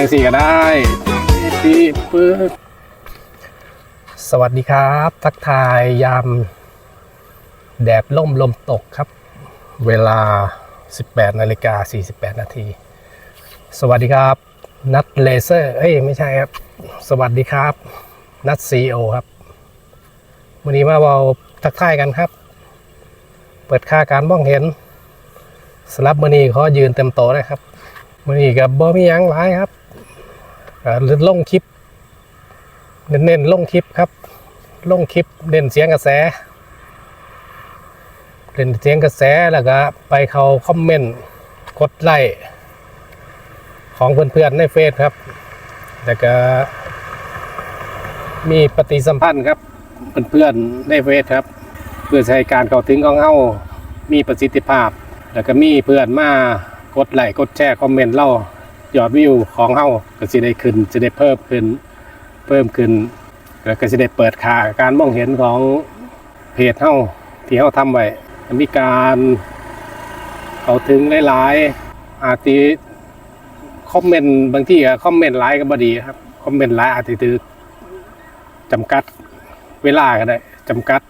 จังสี่ก็ได้ปีปึ๊บสวัสดีครับ ทักทายยาม แดดล่มลมตกครับ เวลา 18นาฬิกา48 นาที สวัสดีครับ นัดเลเซอร์ เอ้ย ไม่ใช่ครับ สวัสดีครับ นัดซีโอครับ วันนี้มาเราทักทายกันครับ เปิดค่าการมองเห็นสลับมือนี้ขอยืนเต็มโตะเลยครับมือนี้กับบ่มียังหลายครับ ลงคลิป เน้นๆลงคลิปครับ ลงคลิปเน้นเสียงกระแสเล่นเสียงกระแสแล้วก็ไปเขาคอมเมนต์กดไลค์ของเพื่อนๆในเฟซครับ แล้วก็มีปฏิสัมพันธ์ครับเพื่อนๆในเฟซครับ เพื่อใช้การเข้าถึงของเฮามีประสิทธิภาพ แล้วก็มีเพื่อนมากดไลค์กดแชร์คอมเมนต์เล่า ยอดวิวของเฮาก็สิได้ขึ้นจะได้เพิ่มขึ้น เพิ่มขึ้นแล้วก็จะได้เปิดค่าการมองเห็นของเพจเฮาที่เฮาทำไว้มีการเขาถึงหลายๆอาจจะคอมเมนต์บางที่ก็คอมเมนต์หลายก็บ่ดีครับคอมเมนต์หลายอาจจะถือจำกัดเวลาก็ได้จำกัด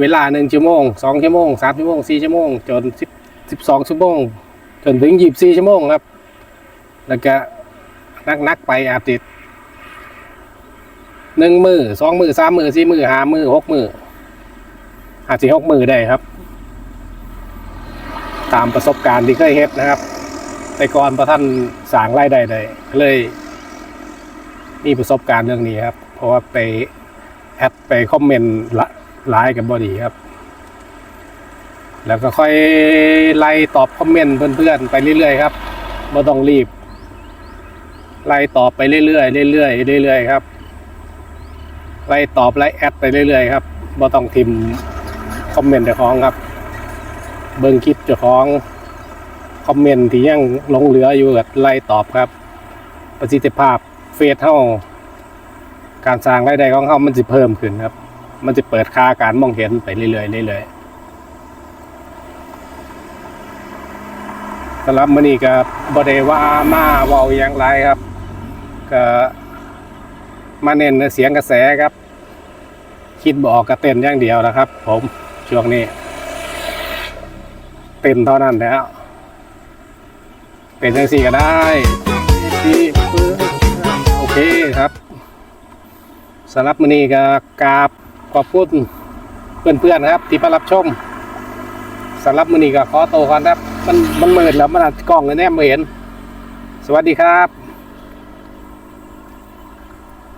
เวลาหนึ่งชั่วโมงสองชั่วโมงสามชั่วโมงสี่ชั่วโมงจนสิบสิบสองชั่วโมงจนถึงยี่สิบสี่ชั่วโมงครับ แล้วก็นักนักไปอาจติดหนึ่งมือสองมือสามมือสี่มือห้ามือหกมืออาจจะหกมือได้ครับ ตามประสบการณ์ที่เคยเฮ็ดนะครับ แต่ก่อนพระท่านสางรายได้ได้เลยมีประสบการณ์เรื่องนี้ครับ เพราะว่าไปแอดไปคอมเมนต์ละไลน์กับบอดีครับ แล้วก็ค่อยไล่ตอบคอมเมนต์เพื่อนๆไปเรื่อยๆครับไม่ต้องรีบ ไล่ตอบไปเรื่อยๆเรื่อยๆเรื่อยๆครับไล่ตอบไล่แอดไปเรื่อยๆครับไม่ต้องทิมคอมเมนต์เจ้าของครับ เบิ่งคลิปเจ้าของคอมเมนต์ที่ยังหลงเหลืออยู่กับไล่ตอบครับ ประสิทธิภาพเฟซเท่า การสร้างรายได้ของเขามันจะเพิ่มขึ้นครับ มันจะเปิดค่าการมองเห็นไปเรื่อยๆเรื่อยๆสำหรับมื้อนี้ก็บ่ได้ว่ามาเวาอย่างไรครับ ก็มาเน้นเสียงกระแสครับ คิดบออกก็เต้นอย่างเดียวนะครับ ผมช่วงนี้ เต้นเท่านั้นแล้ว เป็นจังสี่ก็ได้ที่โอเคครับสำหรับมือนี้ก็กราบขอบคุณเพื่อนๆครับ ที่มารับชมสำหรับมือนี้ก็ขอตัวก่อนครับ มันมันมืดแล้วมันกล้องเลยแนบไม่เห็น สวัสดีครับ